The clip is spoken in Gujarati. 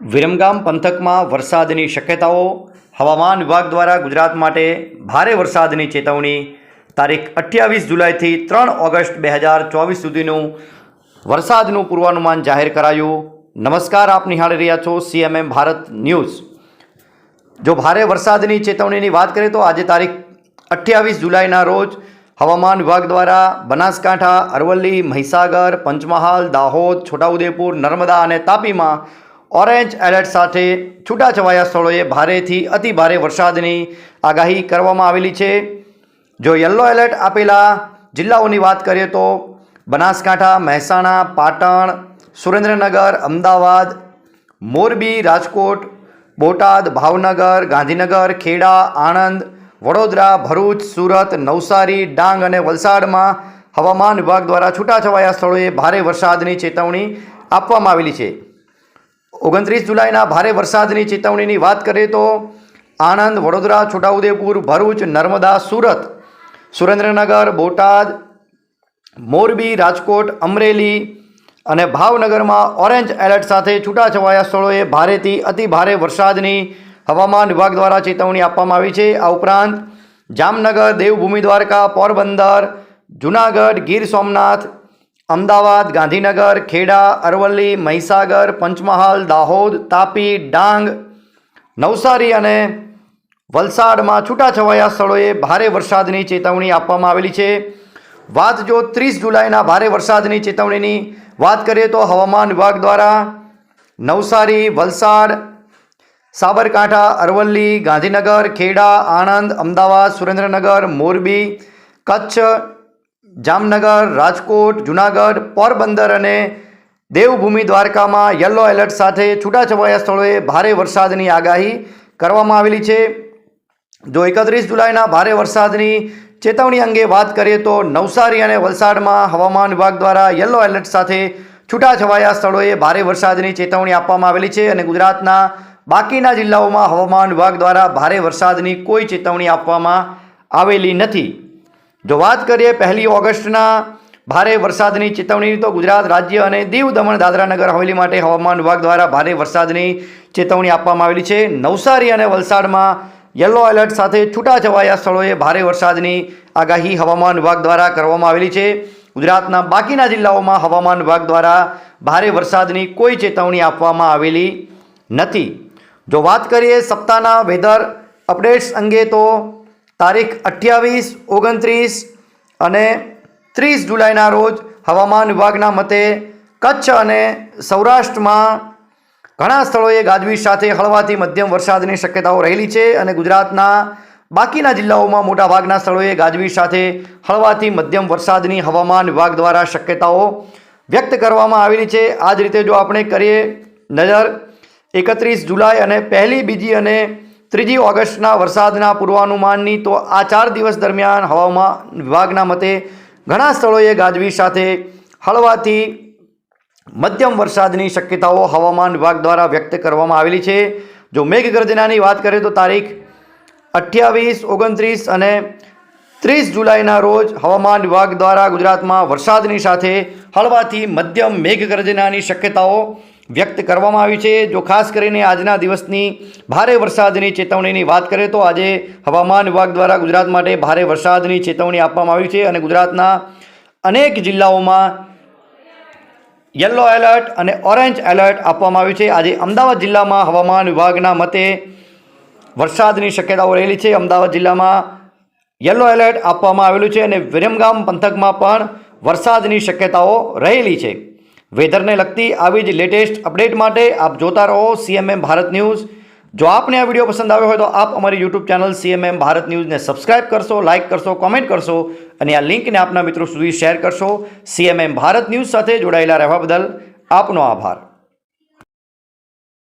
વિરમગામ પંથકમાં વરસાદની શક્યતાઓ, હવામાન વિભાગ દ્વારા ગુજરાત માટે ભારે વરસાદની ચેતવણી. તારીખ અઠ્યાવીસ જુલાઈથી ત્રણ ઓગસ્ટ બે હજાર ચોવીસ સુધીનું વરસાદનું પૂર્વાનુમાન જાહેર કરાયું. નમસ્કાર, આપ નિહાળી રહ્યા છો સીએમએમ ભારત ન્યૂઝ. જો ભારે વરસાદની ચેતવણીની વાત કરીએ તો આજે તારીખ અઠ્યાવીસ જુલાઈના રોજ હવામાન વિભાગ દ્વારા બનાસકાંઠા, અરવલ્લી, મહીસાગર, પંચમહાલ, દાહોદ, છોટાઉદેપુર, નર્મદા અને તાપીમાં ઓરેન્જ એલર્ટ સાથે છૂટાછવાયા સ્થળોએ ભારેથી અતિ ભારે વરસાદની આગાહી કરવામાં આવેલી છે. જો યલો એલર્ટ આપેલા જિલ્લાઓની વાત કરીએ તો બનાસકાંઠા, મહેસાણા, પાટણ, સુરેન્દ્રનગર, અમદાવાદ, મોરબી, રાજકોટ, બોટાદ, ભાવનગર, ગાંધીનગર, ખેડા, આણંદ, વડોદરા, ભરૂચ, સુરત, નવસારી, ડાંગ અને વલસાડમાં હવામાન વિભાગ દ્વારા છૂટાછવાયા સ્થળોએ ભારે વરસાદની ચેતવણી આપવામાં આવેલી છે. ઓગણત્રીસ જુલાઈના ભારે વરસાદની ચેતવણીની વાત કરીએ તો આણંદ, વડોદરા, છોટાઉદેપુર, ભરૂચ, નર્મદા, સુરત, સુરેન્દ્રનગર, બોટાદ, મોરબી, રાજકોટ, અમરેલી અને ભાવનગરમાં ઓરેન્જ એલર્ટ સાથે છૂટાછવાયા સ્થળોએ ભારેથી અતિ ભારે વરસાદની હવામાન વિભાગ દ્વારા ચેતવણી આપવામાં આવી છે. આ ઉપરાંત જામનગર, દેવભૂમિ દ્વારકા, પોરબંદર, જુનાગઢ, ગીર સોમનાથ અમદાવાદ, ગાંધીનગર, ખેડા, અરવલ્લી, મહીસાગર, પંચમહાલ, દાહોદ, તાપી, ડાંગ, નવસારી અને વલસાડમાં છૂટાછવાયા સ્થળોએ ભારે વરસાદની ચેતવણી આપવામાં આવેલી છે. વાત જો ત્રીસ જુલાઈના ભારે વરસાદની ચેતવણીની વાત કરીએ તો હવામાન વિભાગ દ્વારા નવસારી, વલસાડ, સાબરકાંઠા, અરવલ્લી, ગાંધીનગર, ખેડા, આણંદ, અમદાવાદ, સુરેન્દ્રનગર, મોરબી, કચ્છ જામનગર, રાજકોટ, જુનાગઢ, પોરબંદર અને દેવભૂમિ દ્વારકામાં યલો એલર્ટ સાથે છૂટાછવાયા સ્થળોએ ભારે વરસાદની આગાહી કરવામાં આવેલી છે. જો એકત્રીસ જુલાઈના ભારે વરસાદની ચેતવણી અંગે વાત કરીએ તો નવસારી અને વલસાડમાં હવામાન વિભાગ દ્વારા યલો એલર્ટ સાથે છૂટાછવાયા સ્થળોએ ભારે વરસાદની ચેતવણી આપવામાં આવેલી છે અને ગુજરાતના બાકીના જિલ્લાઓમાં હવામાન વિભાગ દ્વારા ભારે વરસાદની કોઈ ચેતવણી આપવામાં આવેલી નથી. જો વાત કરીએ પહેલી ઓગસ્ટના ભારે વરસાદની ચેતવણી, તો ગુજરાત રાજ્ય અને દીવ દમણ દાદરા નગર હવેલી માટે હવામાન વિભાગ દ્વારા ભારે વરસાદની ચેતવણી આપવામાં આવેલી છે. નવસારી અને વલસાડમાં યલો એલર્ટ સાથે છૂટાછવાયા સ્થળોએ ભારે વરસાદની આગાહી હવામાન વિભાગ દ્વારા કરવામાં આવેલી છે. ગુજરાતના બાકીના જિલ્લાઓમાં હવામાન વિભાગ દ્વારા ભારે વરસાદની કોઈ ચેતવણી આપવામાં આવેલી નથી. જો વાત કરીએ સપ્તાહના વેધર અપડેટ્સ અંગે, તો તારીખ અઠ્યાવીસ, ઓગણત્રીસ અને ત્રીસ જુલાઈના રોજ હવામાન વિભાગના મતે કચ્છ અને સૌરાષ્ટ્રમાં ઘણા સ્થળોએ ગાજવીજ સાથે હળવાથી મધ્યમ વરસાદની શક્યતાઓ રહેલી છે અને ગુજરાતના બાકીના જિલ્લાઓમાં મોટાભાગના સ્થળોએ ગાજવીજ સાથે હળવાથી મધ્યમ વરસાદની હવામાન વિભાગ દ્વારા શક્યતાઓ વ્યક્ત કરવામાં આવેલી છે. આ જ રીતે જો આપણે કરીએ નજર, એકત્રીસ જુલાઈ અને પહેલી બીજી અને ત્રીજી ઓગસ્ટના વરસાદના પૂર્વાનુમાનની તો આ ચાર દિવસ દરમિયાન હવામાન વિભાગના મતે ઘણા સ્થળોએ ગાજવીજ સાથે હળવાથી મધ્યમ વરસાદની શક્યતાઓ હવામાન વિભાગ દ્વારા વ્યક્ત કરવામાં આવેલી છે. જો મેઘગર્જનાની વાત કરીએ તો તારીખ અઠ્યાવીસ, ઓગણત્રીસ અને ત્રીસ જુલાઈના રોજ હવામાન વિભાગ દ્વારા ગુજરાતમાં વરસાદની સાથે હળવાથી મધ્યમ મેઘગર્જનાની શક્યતાઓ વ્યક્ત કરવામાં આવી છે. જો ખાસ કરીને આજના દિવસની ભારે વરસાદની ચેતવણીની વાત કરીએ તો આજે હવામાન વિભાગ દ્વારા ગુજરાત માટે ભારે વરસાદની ચેતવણી આપવામાં આવી છે અને ગુજરાતના અનેક જિલ્લાઓમાં યલો એલર્ટ અને ઓરેન્જ એલર્ટ આપવામાં આવ્યું છે. આજે અમદાવાદ જિલ્લામાં હવામાન વિભાગના મતે વરસાદની શક્યતાઓ રહેલી છે. અમદાવાદ જિલ્લામાં યલો એલર્ટ આપવામાં આવેલું છે અને વિરમગામ પંથકમાં પણ વરસાદની શક્યતાઓ રહેલી છે. વેધરને લગતી આવી જ લેટેસ્ટ અપડેટ માટે આપ જોતા રહો સીએમએમ ભારત ન્યૂઝ. જો આપને આ વીડિયો પસંદ આવ્યો હોય તો આપ અમારી યુટ્યુબ ચેનલ સીએમએમ ભારત ન્યૂઝને સબસ્ક્રાઇબ કરશો લાઇક કરશો કોમેન્ટ કરશો અને આ લિંકને આપના મિત્રો સુધી શેર કરશો. સીએમએમ ભારત ન્યૂઝ સાથે જોડાયેલા રહેવા બદલ આપનો આભાર.